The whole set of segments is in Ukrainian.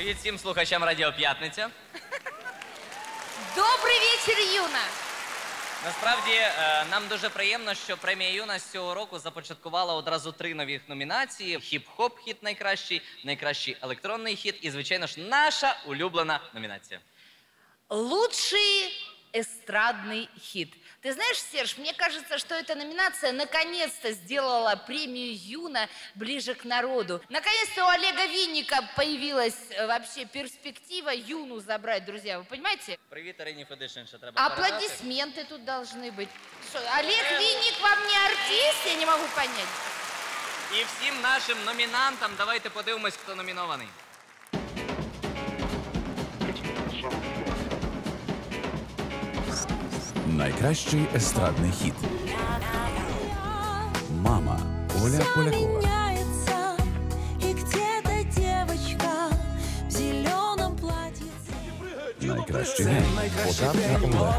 Привіт всім слухачам Радіо П'ятниця. Добрий вечір, Юна! Насправді е, нам дуже приємно, що премія Юна з цього року започаткувала одразу три нові номінації: хіп-хоп хіт найкращий, найкращий електронний хіт і, звичайно ж, наша улюблена номінація. Лучший эстрадный хит. Ты знаешь, Серж, мне кажется, что эта номинация наконец-то сделала премию Юна ближе к народу. Наконец-то у Олега Винника появилась э, вообще перспектива Юну забрать, друзья. Вы понимаете? Привіт, Ірині Федишин, що треба передати. Аплодисменты тут должны быть. Что, Олег Винник вам не артист? Я не могу понять. І всім нашим номінантам давайте подивимось, хто номінований. Найкращий естрадний хіт. Мама Оля Полякова. в. Найкращий гей. Потап та Олег.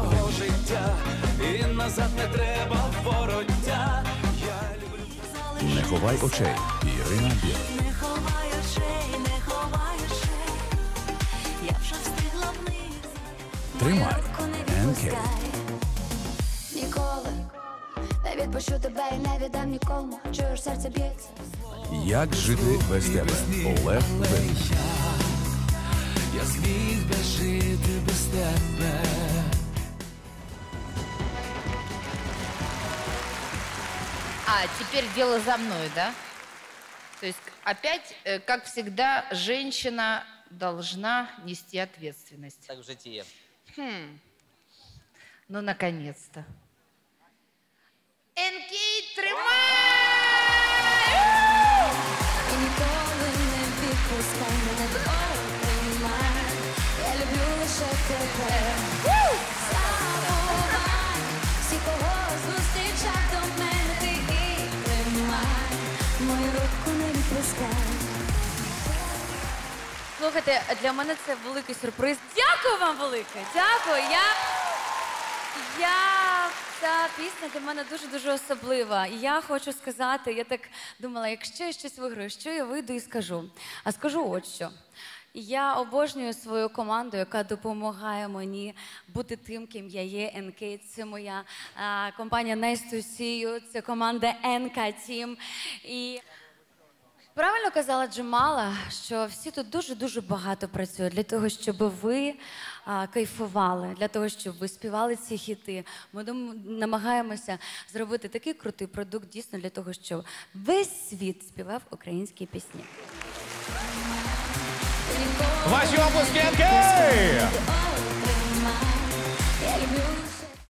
І назад не треба вороття. Не ховай очей. Ірина Біл. Не ховай очей, не ховай очей. Я вже встигла вниз. Тримай. Не НК. відпускай. Ніколи не відпущу тебе і не віддам нікому. Чуєш, серце б'ється. Як жити без тебе? Олег Винник. Я зміг би жити без тебе. А, теперь дело за мной, да? То есть опять, э, как всегда, женщина должна нести ответственность. Так в житті є. Ну, наконец-то. Слухайте, для мене це великий сюрприз. Дякую вам велике. Дякую. Я, я ця пісня для мене дуже дуже особлива. І я хочу сказати, я так думала, якщо я щось виграю, що я вийду і скажу. А скажу от що. Я обожнюю свою команду, яка допомагає мені бути тим, ким я є. НК це моя а, компанія Nice to See You, це команда НК Team. І Правильно казала Джамала, що всі тут дуже дуже багато працюють для того, щоб ви а, кайфували, для того, щоб ви співали ці хіти. Ми намагаємося зробити такий крутий продукт дійсно для того, щоб весь світ співав українські пісні. Važiuoja Puskenkai!